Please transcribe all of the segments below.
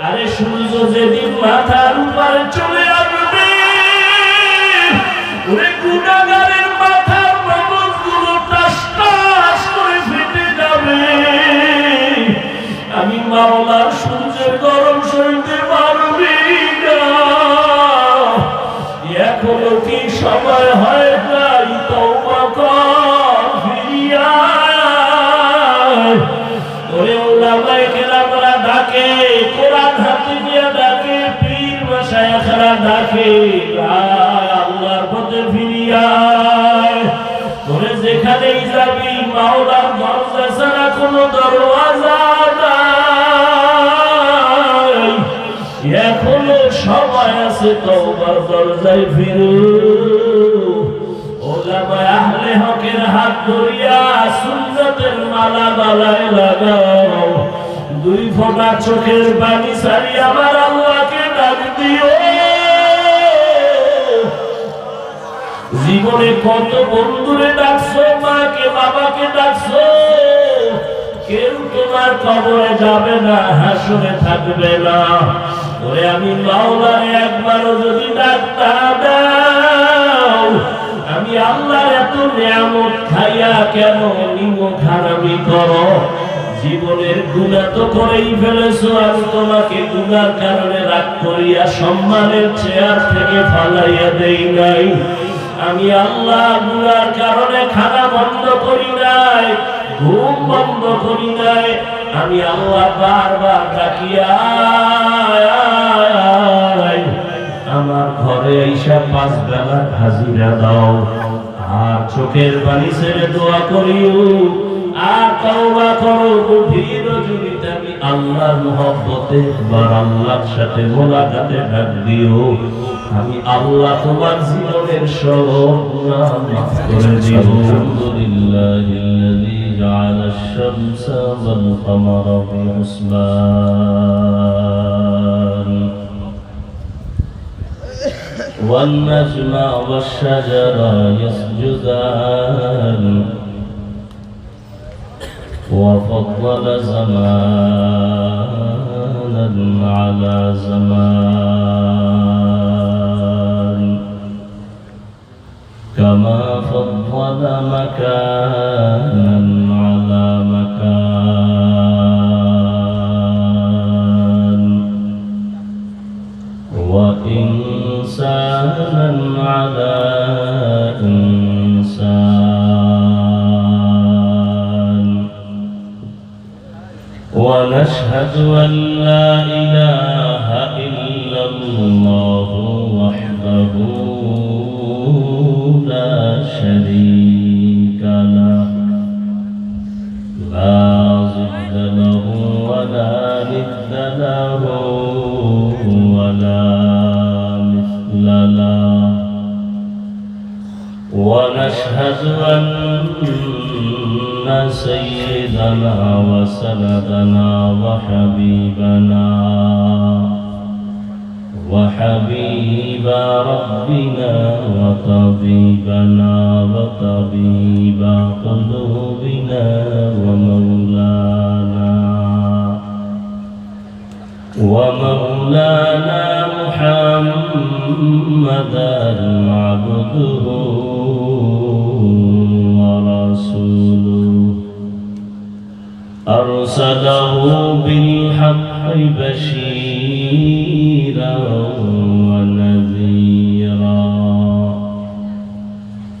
আরে সূর্য যেদিন মাথার উপরে চলে সময় আছে তওবার দরজায় ফিরু। হকের হাত ধরিয়া মালা গলায় লাগাও। দুই ফোঁটা চোখের পানি সারি আমার আল্লাহকে ডাক দিও। জীবনে কত বন্ধুরে ডাকছো, মাকে, বাবাকে ডাকছো? কেউ তোমার কবরে যাবে না, হাসরে থাকবে না। ওরে আমি মাওলারে একবারও যদি ডাকতা দাও, আমি আল্লাহর এত নিয়ামত খাইয়া কেন নিমক হারামি করো? জীবনের গুণা তো করেই ফেলেছো, আমি তোমাকে গুনার কারণে রাগ করিয়া সম্মানের চেয়ার থেকে ফালাইয়া দেই নাই। আমি আল্লাহ গুনার কারণে খানা বন্ধ করি নাই। ঘুম বন্ধ করি নাই আমি আল্লাহ বারবার ডাকিয়া আমার ঘরে এইসব পাঁচ বেলা হাজিরা দাও। আর চোখের পানি ছেড়ে দোয়া করিও, আর তওবা করো, গভীর রজনীতে আমি আল্লাহর মহব্বতে বার আল্লাহর সাথে মোলাকাতে ডাক দিও। আমি আল্লাহ তোমার জীবনের সব গুনাহ মাফ করে দিও। আলহামদুলিল্লাহিল্লাযী جعل الشمس والقمر بحسبان والنجم والشجر يسجدان. وفضل زمانا على زمان. كما فضل مكانا على مكان. وإنسانا على إنسان. ونشهد أن وحبيب ربنا وطبيبنا وطبيب قلوبنا ومولانا ومولانا محمدا عبده ورسوله. أرسله بالحق بشيرا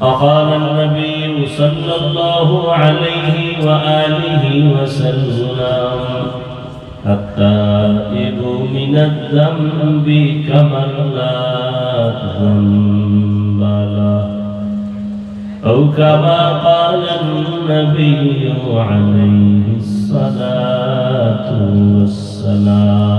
وقال النبي صلى الله عليه وآله وسلم التائب من الذنب كمن لا ذنب له. أو كما قال النبي عليه الصلاة والسلام.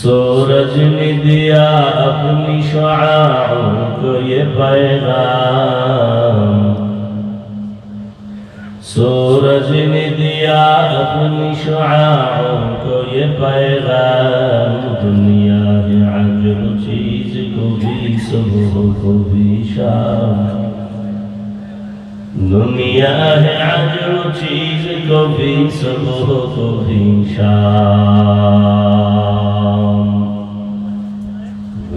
सूरज ने दिया अपनी शुआओं को ये पैगाम सूरज ने दिया अपनी शुआओं को ये पैगाम दुनिया है अजर चीज को भी सुबह को भी शाम दुनिया है अजर चीज को भी सुबह को भी शाम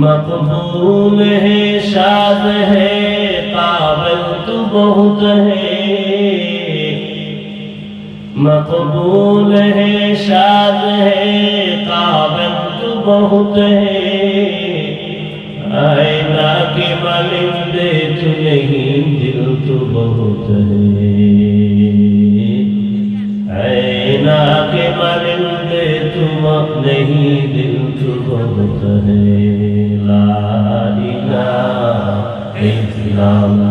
मकबूल है शाद है काबिल तू बहुत है मकबूल है शाद है काबिल तू बहुत है आईना के मलिंदे तू नहीं दिल तू बहुत है आईना के मलिंदे तुम नहीं दिल तू बहुत है Bilal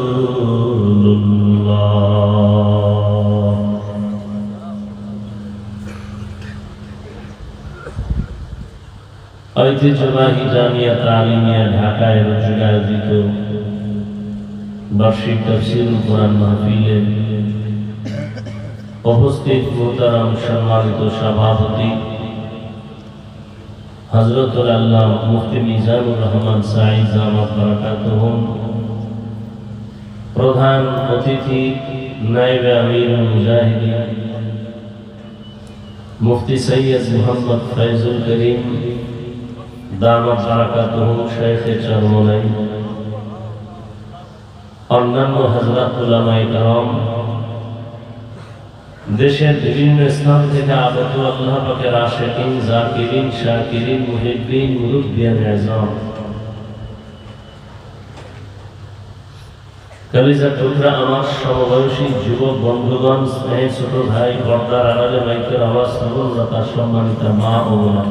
ঐতিহ্যবাহী জামিয়া তালিমিয়া ঢাকায় রোজগার আয়োজিত বার্ষিক তফসিল কোরআন মাহফিলে উপস্থিত মোহতারাম সম্মানিত সভাপতি হজরতুল আল্লাহ মুফতি মিজানুর রহমান সাইদ জামাত প্রধান অতিথি নাইবে আমির মুজাহিদিন, মুফতি সৈয়দ মোহাম্মদ ফৈজুল করিম দামাত বারাকাতুহ শেখে চরমনাই অন্যান্য হজরত উলামাই কারাম দেশের বিভিন্ন স্থান থেকে আগত আল্লাহ পাকের আশেকিন, জাকিরিন, শাকিরিন মুহিবিন মুরুব্বিয়ান আজম কালিজা টুকরা আমার সমবয়সী যুবক বন্ধুগণ, স্নেহে ছোট ভাই পর্দার আড়ালে মাইকের আওয়াজ সর্বলতা সম্মানিত মা ও বোনা।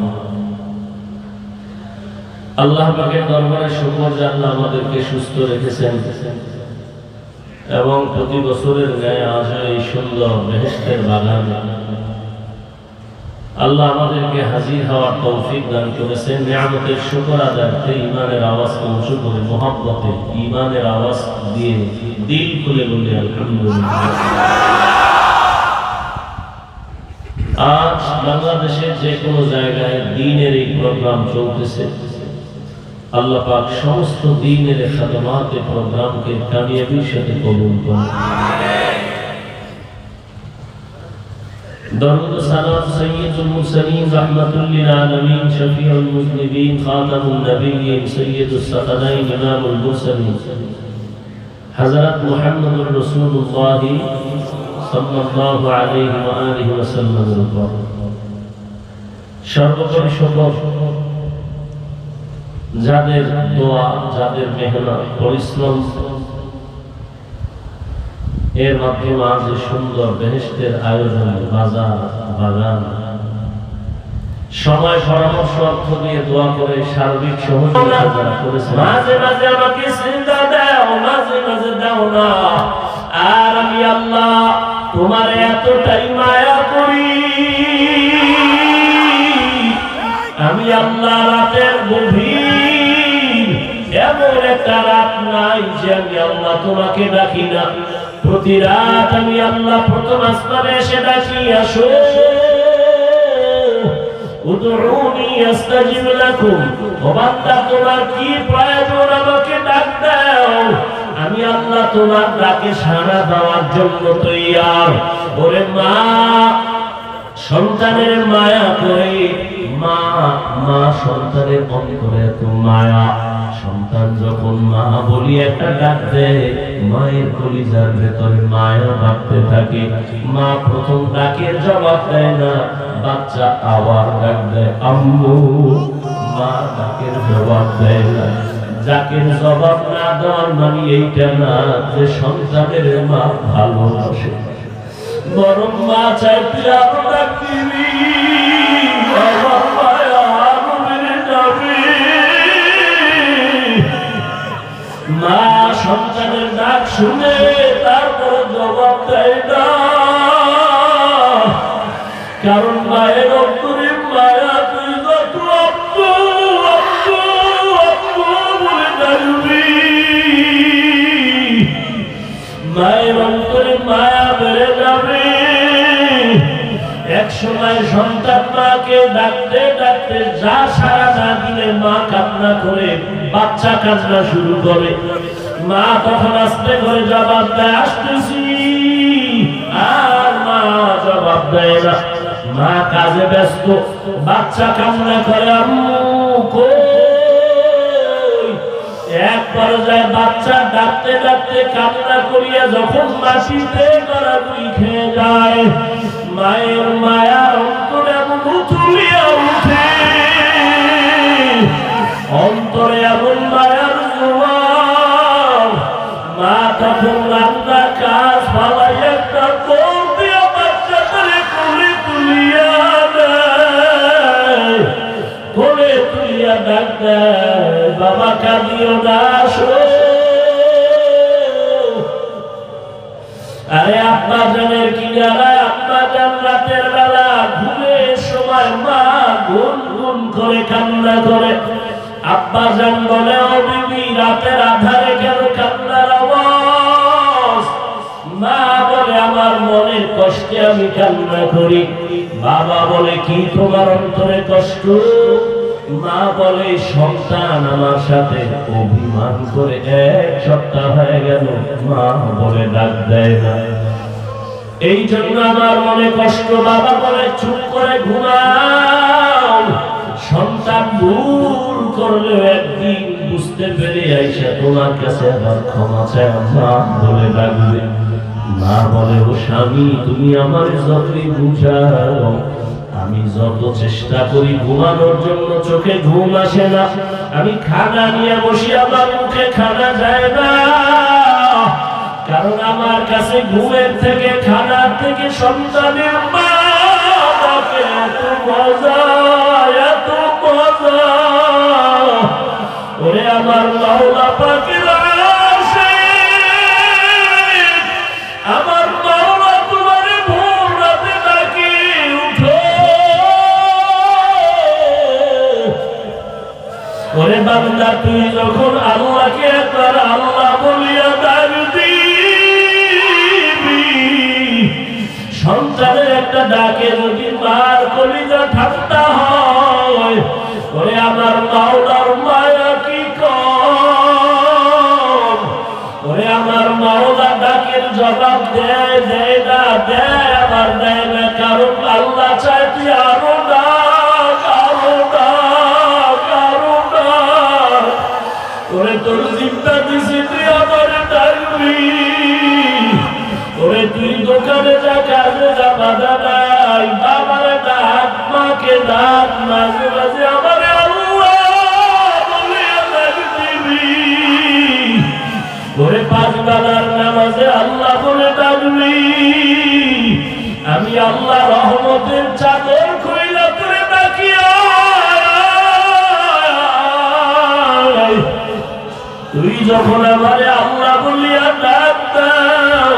আল্লাহ পাকের দরবারে শুকর যে আমাদেরকে সুস্থ রেখেছেন। এবং প্রতি বছরের ন্যায় আজ এই সুন্দর বেহেস্তের বাগান। আল্লাহ আমাদেরকে হাজির হওয়ার তৌফিক দান করেছেন। নিয়ামতের শুকর আদায়তে ইমানের আওয়াজ উঁচু করে, মোহাব্বতে ইমানের আওয়াজ দিয়ে দিল খুলে বলে, আলহামদুলিল্লাহ। আজ বাংলাদেশের যে কোনো জায়গায় দিনের এই প্রোগ্রাম চলতেছে। আল্লাহ পাক সমস্ত দিনের খাদমাতে প্রোগ্রামকে কামিয়াবির সাথে কবুল করুন درود سلام سيد المرسلين رحمة للعالمين شفيع المذنبين خاتم النبيين سيد الثقلين إمام المرسلين حضرت محمد رسول الله صلى الله عليه وآله وسلم সর্বোপরি সকল যাদের দোয়া, যাদের মেহনত, পরিশ্রম। এর মাধ্যমে আজ সুন্দর বেহেস্তের আয়োজন বাজার, বাগান। সময়, পরামর্শ, অর্থ দিয়ে দোয়া করে সার্বিক সহযোগিতা যারা করেছেন। মাঝে মাঝে আমাকে চিন্তা দাও, মাঝে মাঝে দাও না। আর আমি আল্লাহ, তোমার এতটাই মায়া রাত নাই যে আমি আল্লাহ তোমাকে ডাকি না। প্রতি রাত আমি আল্লাহ প্রথম আসমানে এসে ডাকি, আসো। তোমার আমি আল্লাহ তোমার ডাকে সাড়া দেওয়ার জন্য তৈয়ার। ওরে মা, সন্তানের মায়া করে, মা মা সন্তানের অন্তরে এত মায়া। সন্তান যখন মা বলি একটা ডাক দেয় মায়ের কলিজার ভেতরে মায়া ভাবতে থাকে। মা প্রথম ডাকের জবাব দেয় না, বাচ্চা আবার ডাক দেয়, আম্মু। মা ডাকের জবাব দেয় না। যাকে জবাব না দেওয়ার মানে এইটা না যে সন্তানের মা ভালোবাসে বরং মা চাই পিয়ার ডাক দিবি। মা সন্তানের ডাক শুনে তারপর জবাব দেয় না। কারণ মায়ের অন্তরে মায়া তুই যত মায়ের অন্তরে মায়া বেড়ে যাবে। এক সময় সন্তান মাকে ডাকতে ডাকতে যা সারা না দিলে মা কান্না করে বাচ্চা কান্না শুরু করে। মা তখন আস্তে করে জবাব দেয়, আসতেছি। আর মা জবাব দেয় না। মা কাজে ব্যস্ত, বাচ্চা কান্না করে এক পর্যায়ে বাচ্চা ডাকতে ডাকতে কান্না করিয়া যখন মাটিতে গড়াগুড়ি খেয়ে যায়, মায়ের মায়ার আব্বা জান বলে, ও বিবি, রাতের আধারে কেন কান্নার আওয়াজ? মা বলে, আমার মনের কষ্টে আমি কান্না করি। বাবা বলে, কি তোমার অন্তরে কষ্ট? মা বলে, সন্তান আমার সাথে অভিমান করে এক সপ্তাহ হয়ে গেল। মা বলে, ডাক দেয় না। এই জন্য আমার মনে কষ্ট। বাবা বলে, চুপ করে ঘুমাও। সন্তান ভুল করলেও একদিন বুঝতে পেরে আইসা, তোমার কাছে আবার ক্ষমা চায় মা, বলে ডাকবে। মা বলে, ও স্বামী, তুমি আমার যতই বুঝাও, আমি যত চেষ্টা করি ঘুমানোর জন্য চোখে ঘুম আসে না। আমি খানা নিয়ে বসি, আমার মুখে খানা যায় না। কারণ আমার কাছে ঘুমের থেকে, খানার থেকে সন্তানে মা মাওলা ডাকের জবাব দেয় দেয় না, দেয় আবার দেয় না। কারণ আল্লাহ চায় তুই আরও ডাক, আরও তোর চিন্তা দিছি আমার ডাকবি। ওরে তুই দোকানে যা, কাজে যা বাধা নাই বাবারে ডাক মাকে ডাক মাঝে যখন আমারে আল্লাহ বলিয়া ডাক দাও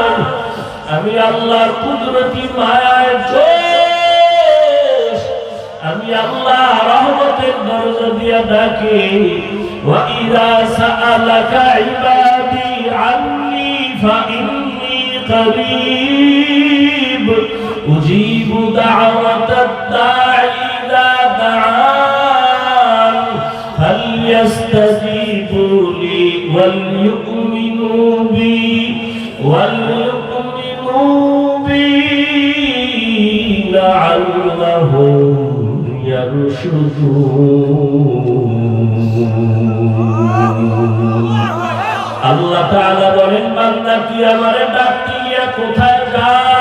আমি আল্লাহর কুদরতি মায়ায় জোশ আমি আল্লাহ রহমতের দরজা দিয়া ডাকি وإذا سألك عبادي عني فإني قريب أجيب دعوة وليؤمنوا بي وليؤمنوا بي لعلهم يرشدون আল্লাহ তাআলা বলেন বান্দা তুই আমারে ডাকতে গিয়া কোথায় যাও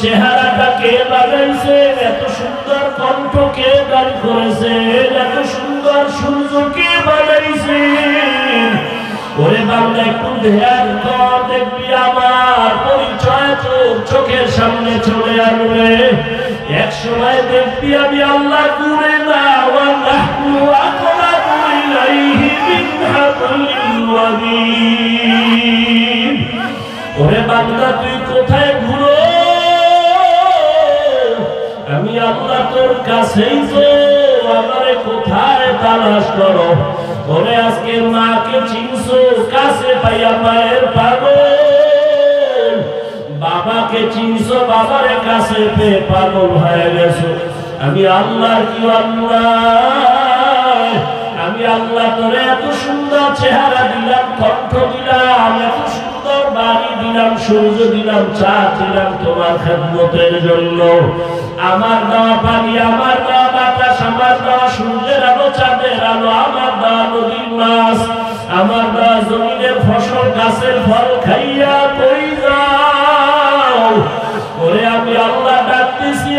চেহারাটা কে বানাইছে এত সুন্দর কণ্ঠ কে গান করেছে, এত সুন্দর সূর্য কে বানাইছে ওরে বাংলা একটু ধ্যান কর দেখবি আমার? পরিচয় তোর চোখের সামনে চলে আসবে। এক সময় দেখবি আমি আল্লাহ দূরে না ওরে বাংলা, তুই আল্লাহ কাছেই তো আমারে কোথায় তালাশ করো? ওরে মাকে চিনছো কাছে পাইয়া মায়ের বাবাকে চিনছো বাবারে কাছে পাগল হয়ে গেছো। আমি আল্লাহর কি আল্লাহ আমি আল্লাহ তোরে এত সুন্দর চেহারা দিলাম, কণ্ঠ দিলাম, এত সুন্দর দিলাম, সূর্য দিলাম, চা দিলাম তোমার খেদমতের জন্য। আমার দেওয়া পানি, আমার দেওয়া বাতাস, আমার দেওয়া সূর্যের আলো, চাঁদের আলো, আমার দেওয়া নদীর মাছ, আমার দেওয়া জমিনের ফসল, গাছের ফল খাইয়া কই যাও। ওরে আমি আল্লাহ ডাকতেছি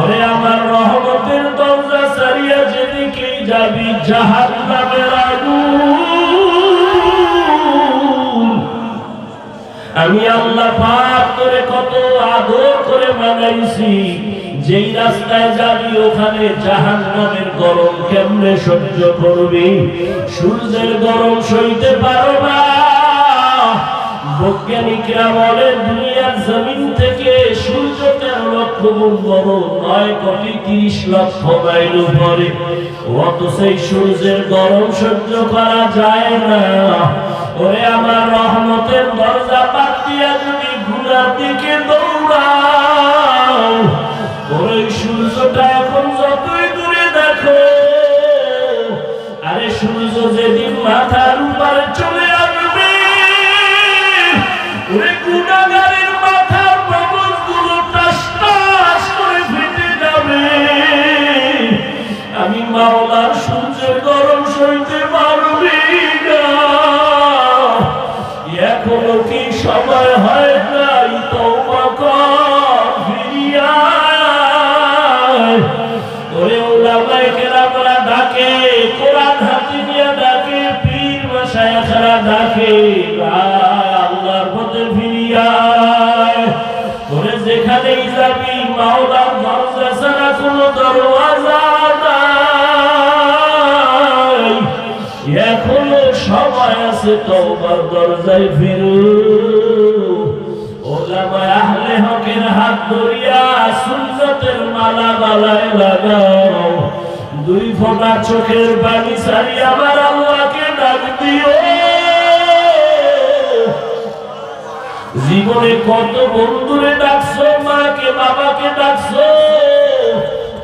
ওরে আমার রহমতের দরজা সারিয়া যেদিকেই যাবি, জাহান রাস্তায় যাবি, ওখানে জাহান নামের গরম কেমনে সহ্য করবি? সূর্যের গরম সইতে পারো না। বৈজ্ঞানিকরা বলে, দুনিয়ার জমিন থেকে সূর্য লক্ষ গুণ বড় নয় কোটি তিরিশ লক্ষ মাইল উপরে। অত সেই সূর্যের গরম সহ্য করা যায় না। ওরে আমার রহমতের দরজা পাত যদি গুনার দিকে মাথার উপর চলে আসবে। ওরে গুণাগারের মাথার মগজগুলো টাস টাস করে ফেটে যাবে। আমি মাওলার সূর্য গরম সইতে পারবি না। এখনও কি সময় আছে তওবার দরজায় ফিরু। ওলামা আহলে হকের হাত ধরিয়া সুন্নতের মালা গলায় লাগাও। দুই ফোঁটা চোখের পানি সারি আমার আল্লাহকে ডাক দিও। জীবনে কত বন্ধুরে ডাকছো, মাকে, বাবাকে ডাকছো?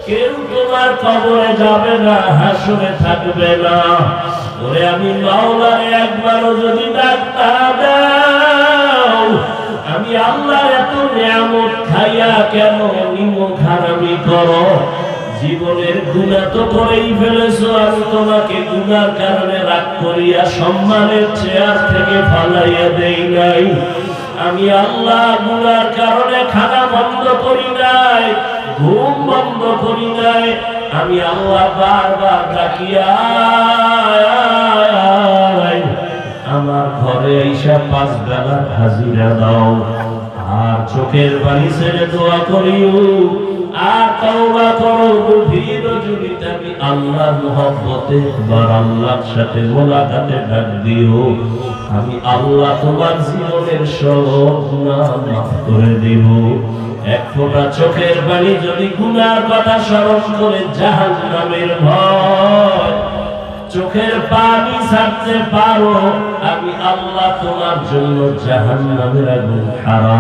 কেউ তোমার কবরে যাবে না, হাসরে থাকবে না। ওরে আমি মাওলারে একবারও যদি ডাকতা দাও, আমি আল্লাহর এত নিয়ামত খাইয়া কেন নিমক হারামি করো? জীবনের গুণা তো করেই ফেলেছো, আমি তোমাকে গুনার কারণে রাগ করিয়া সম্মানের চেয়ার থেকে ফালাইয়া দেই নাই। আমি আল্লাহ গুনার কারণে খানা বন্ধ করি নাই, ঘুম বন্ধ করি নাই আমি আল্লাহ বারবার ডাকিয়া আমার ঘরে এইসা পাঁচ বেলার হাজিরা দাও। আর চোখের বাড়ি ছেড়ে দোয়া করিও। আর তওবা করো, গভীর জড়িত আমি আল্লাহর মহব্বতে আল্লাহর সাথে মোলাকাতে ডাক দিও। আমি আল্লাহ তোমার জীবনের সব গুনাহ মাফ করে দেব। এক ফোঁটা চোখের বাড়ি যদি গুনার কথা স্মরণ করে জাহাজ নামের ভয়, চোখের পানি ছাড়তে পারো, আমি আল্লাহ তোমার জন্য জাহান নামের আগুন হারাম।